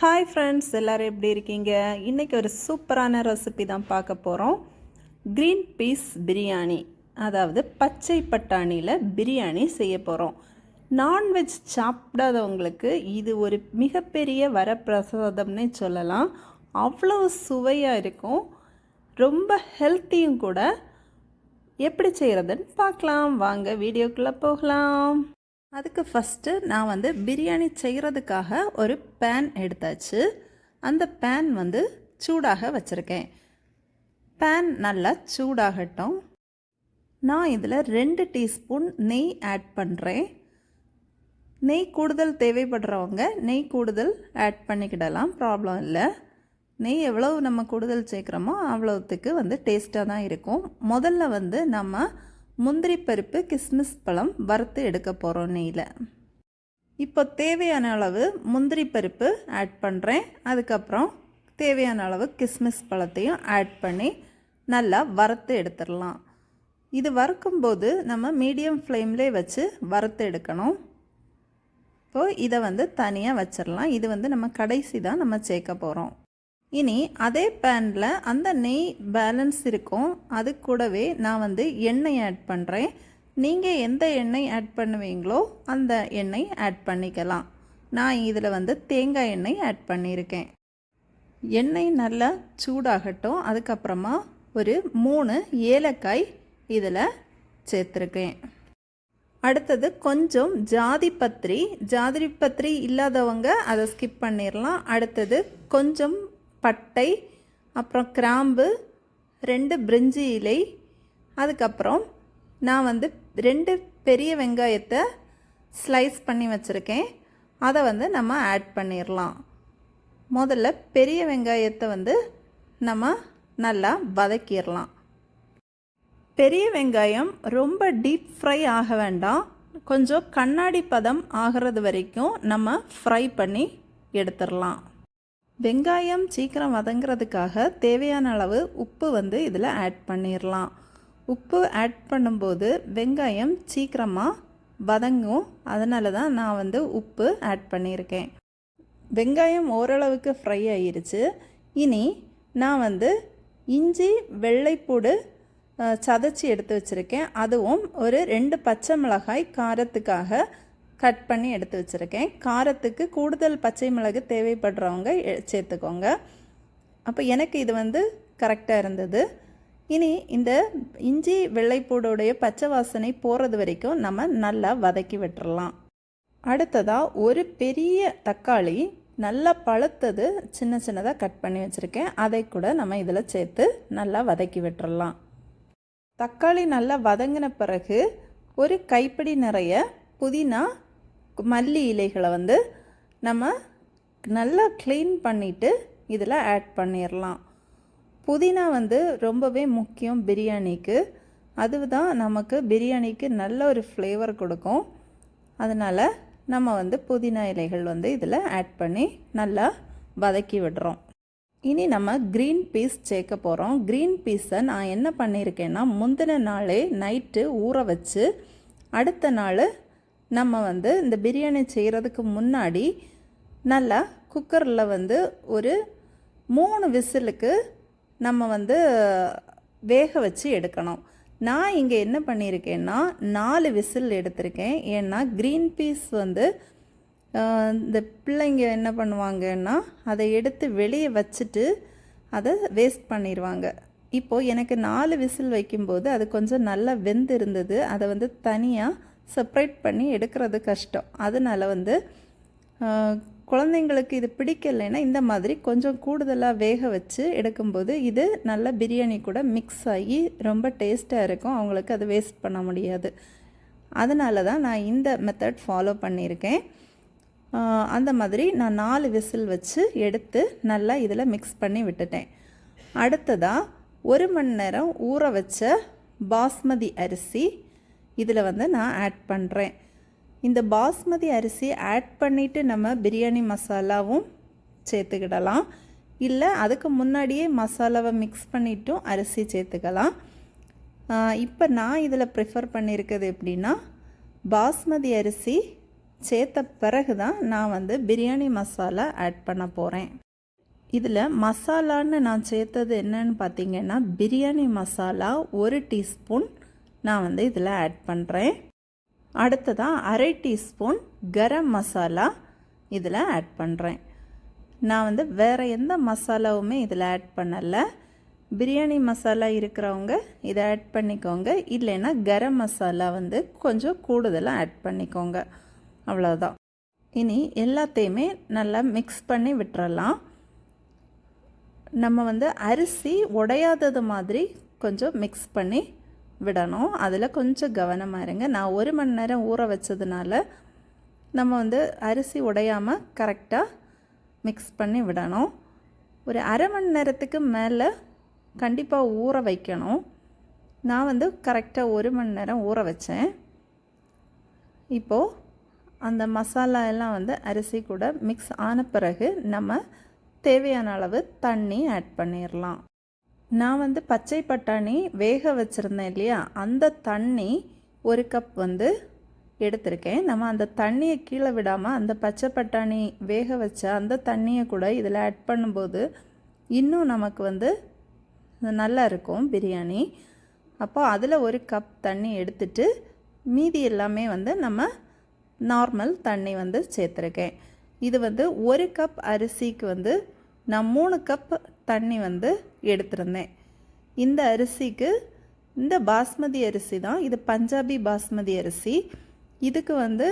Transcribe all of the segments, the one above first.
Hi friends எல்லோரும் எப்படி இருக்கீங்க? இன்றைக்கி ஒரு சூப்பரான ரெசிபி தான் பார்க்க போகிறோம் க்ரீன் பீஸ் பிரியாணி அதாவது பச்சை பட்டாணியில் பிரியாணி செய்ய போகிறோம் நான்வெஜ் சாப்பிடாதவங்களுக்கு இது ஒரு மிகப்பெரிய வரப்பிரசாதம்னே சொல்லலாம். அவ்வளோ சுவையாக இருக்கும். ரொம்ப ஹெல்த்தியும் கூட. எப்படி செய்கிறதுன்னு பார்க்கலாம். வாங்க வீடியோக்குள்ளே போகலாம். அதுக்கு ஃபஸ்ட்டு நான் வந்து பிரியாணி செய்கிறதுக்காக ஒரு பேன் எடுத்தாச்சு. அந்த பேன் வந்து சூடாக வச்சுருக்கேன். பேன் நல்லா சூடாகட்டும். நான் இதில் ரெண்டு டீஸ்பூன் நெய் ஆட் பண்ணுறேன் நெய் கூடுதல் தேவைப்படுறவங்க நெய் கூடுதல் ஆட் பண்ணிக்கிடலாம் ப்ராப்ளம் இல்லை. நெய் எவ்வளோ நம்ம கூடுதல் சேர்க்குறோமோ அவ்வளோத்துக்கு வந்து டேஸ்ட்டாக தான் இருக்கும். முதல்ல வந்து நம்ம முந்திரி பருப்பு கிஸ்மிஸ் பழம் வறுத்து எடுக்க போகிறோம் நெய்யில். இப்போ தேவையான அளவு முந்திரி பருப்பு ஆட் பண்ணுறேன் அதுக்கப்புறம் தேவையான அளவு கிஸ்மிஸ் பழத்தையும் ஆட் பண்ணி நல்லா வறுத்து எடுத்துடலாம். இது வறுக்கும்போது நம்ம மீடியம் ஃப்ளேம்லே வச்சு வறுத்து எடுக்கணும். இப்போது இதை வந்து தனியாக வச்சிடலாம். இது வந்து நம்ம கடைசி தான் நம்ம சேர்க்க போகிறோம் இனி அதே பேனில் அந்த நெய் பேலன்ஸ் இருக்கும். அது கூடவே நான் வந்து எண்ணெய் ஆட் பண்ணுறேன் நீங்கள் எந்த எண்ணெய் ஆட் பண்ணுவீங்களோ அந்த எண்ணெய் ஆட் பண்ணிக்கலாம். நான் இதில் வந்து தேங்காய் எண்ணெய் ஆட் பண்ணியிருக்கேன். எண்ணெய் நல்லா சூடாகட்டும். அதுக்கப்புறமா ஒரு மூணு ஏலக்காய் இதில் சேர்த்துருக்கேன். அடுத்தது கொஞ்சம் ஜாதி பத்திரி. ஜாதி பத்திரி இல்லாதவங்க அதை ஸ்கிப் பண்ணிடலாம் அடுத்தது கொஞ்சம் பட்டை அப்புறம் கிராம்பு ரெண்டு பிரிஞ்சி இலை அதுக்கப்புறம் நான் வந்து ரெண்டு பெரிய வெங்காயத்தை ஸ்லைஸ் பண்ணி வச்சுருக்கேன். அதை வந்து நம்ம ஆட் பண்ணிடலாம் முதல்ல பெரிய வெங்காயத்தை வந்து நம்ம நல்லா வதக்கிடலாம் பெரிய வெங்காயம் ரொம்ப டீப் ஃப்ரை ஆக வேண்டாம். கொஞ்சம் கண்ணாடி பதம் ஆகிறது வரைக்கும் நம்ம ஃப்ரை பண்ணி எடுத்துடலாம் வெங்காயம் சீக்கிரம் வதங்கிறதுக்காக தேவையான அளவு உப்பு வந்து இதில் ஆட் பண்ணிடலாம் உப்பு ஆட் பண்ணும்போது வெங்காயம் சீக்கிரமாக வதங்கும். அதனால தான் நான் வந்து உப்பு ஆட் பண்ணியிருக்கேன் வெங்காயம் ஓரளவுக்கு ஃப்ரை ஆயிருச்சு. இனி நான் வந்து இஞ்சி வெள்ளைப்பூடு சதைச்சி எடுத்து வச்சுருக்கேன். அதுவும் ஒரு ரெண்டு பச்சை மிளகாய் காரத்துக்காக கட் பண்ணி எடுத்து வச்சுருக்கேன். காரத்துக்கு கூடுதல் பச்சை மிளகு தேவைப்படுறவங்க சேர்த்துக்கோங்க. அப்போ எனக்கு இது வந்து கரெக்டாக இருந்தது. இனி இந்த இஞ்சி வெள்ளைப்பூடோடைய பச்சை வாசனை போகிறது வரைக்கும் நம்ம நல்லா வதக்கி விட்டுறலாம். அடுத்ததாக ஒரு பெரிய தக்காளி நல்லா பழுத்தது சின்ன சின்னதாக கட் பண்ணி வச்சுருக்கேன். அதை கூட நம்ம இதில் சேர்த்து நல்லா வதக்கி விட்டுறலாம். தக்காளி நல்லா வதங்கின பிறகு ஒரு கைப்பிடி நிறைய புதினா மல்லி இலைகளை வந்து நம்ம நல்லா க்ளீன் பண்ணிவிட்டு இதில் ஆட் பண்ணிடலாம் புதினா வந்து ரொம்பவே முக்கியம் பிரியாணிக்கு. அதுதான் நமக்கு பிரியாணிக்கு நல்ல ஒரு ஃப்ளேவர் கொடுக்கும். அதனால் நம்ம வந்து புதினா இலைகள் வந்து இதில் ஆட் பண்ணி நல்லா வதக்கி விடுறோம். இனி நம்ம க்ரீன் பீஸ் சேர்க்க போகிறோம் க்ரீன் பீஸை நான் என்ன பண்ணியிருக்கேன்னா முந்தின நாளே நைட்டு ஊற வச்சு அடுத்த நாள் நம்ம வந்து இந்த பிரியாணி செய்கிறதுக்கு முன்னாடி நல்லா குக்கரில் வந்து ஒரு மூணு விசிலுக்கு நம்ம வந்து வேக வச்சு எடுக்கணும். நான் இங்கே என்ன பண்ணியிருக்கேன்னா நாலு விசில் எடுத்திருக்கேன். ஏன்னா க்ரீன் பீஸ் வந்து இந்த பிள்ளைங்க என்ன பண்ணுவாங்கன்னா அதை எடுத்து வெளியே வச்சுட்டு அதை வேஸ்ட் பண்ணிடுவாங்க இப்போது எனக்கு நாலு விசில் வைக்கும்போது அது கொஞ்சம் நல்லா வெந்து இருந்தது அதை வந்து தனியாக செப்ரேட் பண்ணி எடுக்கிறது கஷ்டம். அதனால் வந்து குழந்தைங்களுக்கு இது பிடிக்கலைன்னா இந்த மாதிரி கொஞ்சம் கூடுதலாக வேக வச்சு எடுக்கும்போது இது நல்ல பிரியாணி கூட மிக்ஸ் ஆகி ரொம்ப டேஸ்ட்டாக இருக்கும். அவங்களுக்கு அது வேஸ்ட் பண்ண முடியாது. அதனால தான் நான் இந்த மெத்தட் ஃபாலோ பண்ணியிருக்கேன். அந்த மாதிரி நான் நாலு விசில் வச்சு எடுத்து நல்லா இதில் மிக்ஸ் பண்ணி விட்டுட்டேன். அடுத்ததாக ஒரு மணி நேரம் ஊற வச்ச பாஸ்மதி அரிசி இதில் வந்து நான் ஆட் பண்ணுறேன் இந்த பாஸ்மதி அரிசி ஆட் பண்ணிவிட்டு நம்ம பிரியாணி மசாலாவும் சேர்த்துக்கிடலாம். இல்லை அதுக்கு முன்னாடியே மசாலாவை மிக்ஸ் பண்ணிவிட்டும் அரிசி சேர்த்துக்கலாம். இப்போ நான் இதில் ப்ரிஃபர் பண்ணியிருக்கிறது எப்படின்னா பாஸ்மதி அரிசி சேர்த்த பிறகு தான் நான் வந்து பிரியாணி மசாலா ஆட் பண்ண போகிறேன் இதில் மசாலான்னு நான் சேர்த்தது என்னன்னு பார்த்தீங்கன்னா பிரியாணி மசாலா ஒரு டீஸ்பூன் நான் வந்து இதில் ஆட் பண்ணுறேன் அடுத்ததாக அரை டீஸ்பூன் கரம் மசாலா இதில் ஆட் பண்ணுறேன் நான் வந்து வேறு எந்த மசாலாவுமே இதில் ஆட் பண்ணலை. பிரியாணி மசாலா இருக்கிறவங்க இதை ஆட் பண்ணிக்கோங்க. இல்லைன்னா கரம் மசாலா வந்து கொஞ்சம் கூடுதலாக ஆட் பண்ணிக்கோங்க. அவ்வளோதான் இனி எல்லாத்தையுமே நல்லா மிக்ஸ் பண்ணி விட்டுறலாம். நம்ம வந்து அரிசி உடையாதது மாதிரி கொஞ்சம் மிக்ஸ் பண்ணி விடணும். அதில் கொஞ்சம் கவனமாக இருங்க. நான் ஒரு மணி நேரம் ஊற வச்சதுனால நம்ம வந்து அரிசி உடையாமல் கரெக்டாக மிக்ஸ் பண்ணி விடணும். ஒரு அரை மணி நேரத்துக்கு மேலே கண்டிப்பாக ஊற வைக்கணும். நான் வந்து கரெக்டாக ஒரு மணி நேரம் ஊற வச்சேன். இப்போது அந்த மசாலா எல்லாம் வந்து அரிசி கூட மிக்ஸ் ஆன பிறகு நம்ம தேவையான அளவு தண்ணி ஆட் பண்ணிடலாம் நான் வந்து பச்சை பட்டாணி வேக வச்சுருந்தேன் இல்லையா? அந்த தண்ணி ஒரு கப் வந்து எடுத்திருக்கேன். நம்ம அந்த தண்ணியை கீழே விடாமல் அந்த பச்சை பட்டாணி வேக வச்ச அந்த தண்ணியை கூட இதில் ஆட் பண்ணும்போது இன்னும் நமக்கு வந்து நல்லா இருக்கும் பிரியாணி. அப்போ அதில் ஒரு கப் தண்ணி எடுத்துட்டு மீதி எல்லாமே வந்து நம்ம நார்மல் தண்ணி வந்து சேர்த்துருக்கேன். இது வந்து ஒரு கப் அரிசிக்கு வந்து நான் மூணு கப் தண்ணி வந்து எடுத்திருந்தேன். இந்த அரிசிக்கு இந்த பாஸ்மதி அரிசி தான் இது பஞ்சாபி பாஸ்மதி அரிசி. இதுக்கு வந்து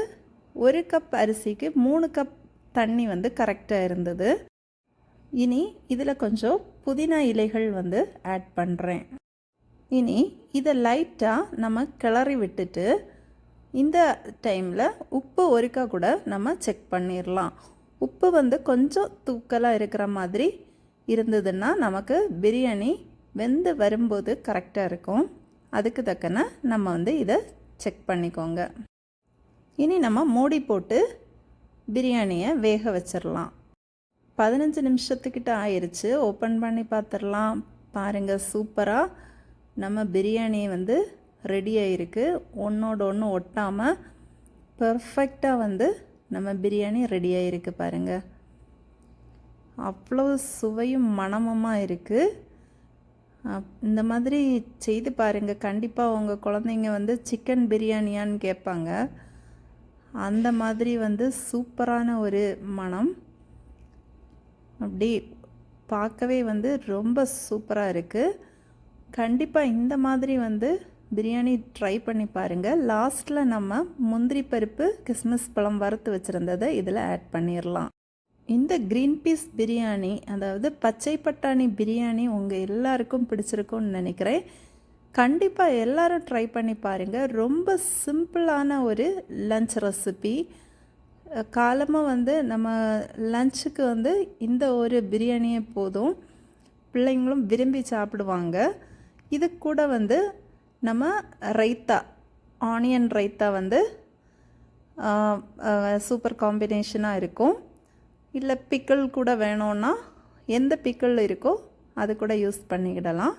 ஒரு கப் அரிசிக்கு மூணு கப் தண்ணி வந்து கரெக்டாக இருந்தது. இனி இதில் கொஞ்சம் புதினா இலைகள் வந்து ஆட் பண்ணுறேன் இனி இதை லைட்டாக நம்ம கிளறி விட்டுட்டு இந்த டைமில் உப்பு ஒருக்கா கூட நம்ம செக் பண்ணிடலாம் உப்பு வந்து கொஞ்சம் தூக்கலாக இருக்கிற மாதிரி இருந்ததுன்னா நமக்கு பிரியாணி வெந்து வரும்போது கரெக்டாக இருக்கும். அதுக்கு தக்கன நம்ம வந்து இதை செக் பண்ணிக்கோங்க. இனி நம்ம மூடி போட்டு பிரியாணியை வேக வச்சிடலாம் பதினஞ்சு நிமிஷத்துக்கிட்ட ஆயிடுச்சு ஓப்பன் பண்ணி பார்த்துடலாம் பாருங்கள் சூப்பராக நம்ம பிரியாணி வந்து ரெடி ஆகிருக்கு ஒன்றோட ஒன்று ஒட்டாமல் பர்ஃபெக்டாக வந்து நம்ம பிரியாணி ரெடி ஆகிருக்கு பாருங்கள் அவ்வளோ சுவையும் மனமமாக இருக்குது இந்த மாதிரி செய்து பாருங்கள் கண்டிப்பாக உங்கள் குழந்தைங்க வந்து சிக்கன் பிரியாணியான்னு கேட்பாங்க. அந்த மாதிரி வந்து சூப்பரான ஒரு மனம் அப்படி பார்க்கவே வந்து ரொம்ப சூப்பராக இருக்குது கண்டிப்பாக இந்த மாதிரி வந்து பிரியாணி ட்ரை பண்ணி பாருங்கள் லாஸ்ட்டில் நம்ம முந்திரி பருப்பு கிஸ்மிஸ் பழம் வறுத்து வச்சுருந்ததை இதில் ஆட் பண்ணிடலாம் இந்த க்ரீன் பீஸ் பிரியாணி அதாவது பச்சை பட்டாணி பிரியாணி உங்கள் எல்லாருக்கும் பிடிச்சிருக்கும்னு நினைக்கிறேன். கண்டிப்பாக எல்லோரும் ட்ரை பண்ணி பாருங்கள் ரொம்ப சிம்பிளான ஒரு லஞ்ச் ரெசிபி காலமாக வந்து நம்ம லஞ்சுக்கு வந்து இந்த ஒரு பிரியாணியே போதும். பிள்ளைங்களும் விரும்பி சாப்பிடுவாங்க. இது கூட வந்து நம்ம ரைத்தா ஆனியன் ரைத்தா வந்து சூப்பர் காம்பினேஷனாக இருக்கும். இல்லை பிக்கிள் கூட வேணும்னா எந்த பிக்கிள் இருக்கோ அது கூட யூஸ் பண்ணிக்கிடலாம்.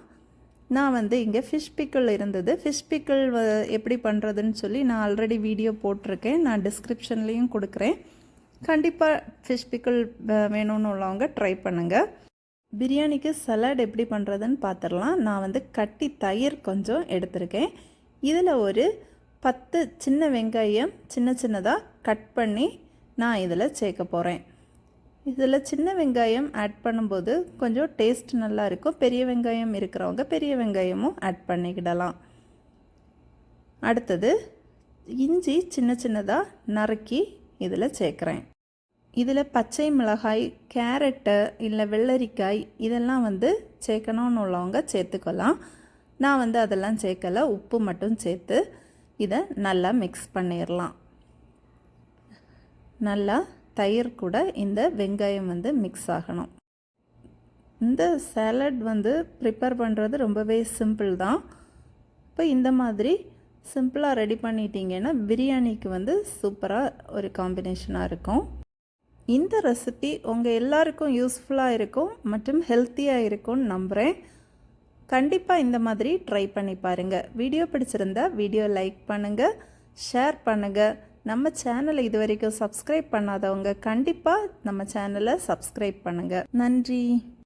நான் வந்து இங்கே ஃபிஷ் பிக்கிள் இருந்தது. ஃபிஷ் பிக்கிள் எப்படி பண்ணுறதுன்னு சொல்லி நான் ஆல்ரெடி வீடியோ போட்டிருக்கேன். நான் டிஸ்கிரிப்ஷன்லேயும் கொடுக்குறேன். கண்டிப்பாக ஃபிஷ் பிக்கிள் வேணும்னு உள்ளவங்க ட்ரை பண்ணுங்கள் பிரியாணிக்கு சலாட் எப்படி பண்ணுறதுன்னு பார்த்துடலாம் நான் வந்து கட்டி தயிர் கொஞ்சம் எடுத்திருக்கேன். இதில் ஒரு பத்து சின்ன வெங்காயம் சின்ன சின்னதாக கட் பண்ணி நான் இதில் சேர்க்க போகிறேன் இதில் சின்ன வெங்காயம் ஆட் பண்ணும்போது கொஞ்சம் டேஸ்ட் நல்லா இருக்கும். பெரிய வெங்காயம் இருக்கிறவங்க பெரிய வெங்காயமும் ஆட் பண்ணிக்கிடலாம். அடுத்தது இஞ்சி சின்ன சின்னதாக நறுக்கி இதில் சேர்க்குறேன். இதில் பச்சை மிளகாய் கேரட்டு இல்லை வெள்ளரிக்காய் இதெல்லாம் வந்து சேர்க்கணுன்னு உள்ளவங்க சேர்த்துக்கலாம். நான் வந்து அதெல்லாம் சேர்க்கலை. உப்பு மட்டும் சேர்த்து இதை நல்லா மிக்ஸ் பண்ணிடலாம் நல்லா தயிர் கூட இந்த வெங்காயம் வந்து மிக்ஸ் ஆகணும். இந்த சேலட் வந்து ப்ரிப்பேர் பண்ணுறது ரொம்பவே சிம்பிள் தான். இப்போ இந்த மாதிரி சிம்பிளாக ரெடி பண்ணிட்டீங்கன்னா பிரியாணிக்கு வந்து சூப்பராக ஒரு காம்பினேஷனாக இருக்கும். இந்த ரெசிபி உங்கள் எல்லாருக்கும் யூஸ்ஃபுல்லாக இருக்கும் மற்றும் ஹெல்த்தியாக இருக்கும்னு நம்புகிறேன் கண்டிப்பாக இந்த மாதிரி ட்ரை பண்ணி பாருங்கள் வீடியோ பிடிச்சிருந்தா வீடியோ லைக் பண்ணுங்கள் ஷேர் பண்ணுங்கள் நம்ம சேனலை இது வரைக்கும் சப்ஸ்கிரைப் பண்ணாதவங்க கண்டிப்பாக நம்ம சேனலை சப்ஸ்கிரைப் பண்ணுங்கள் நன்றி.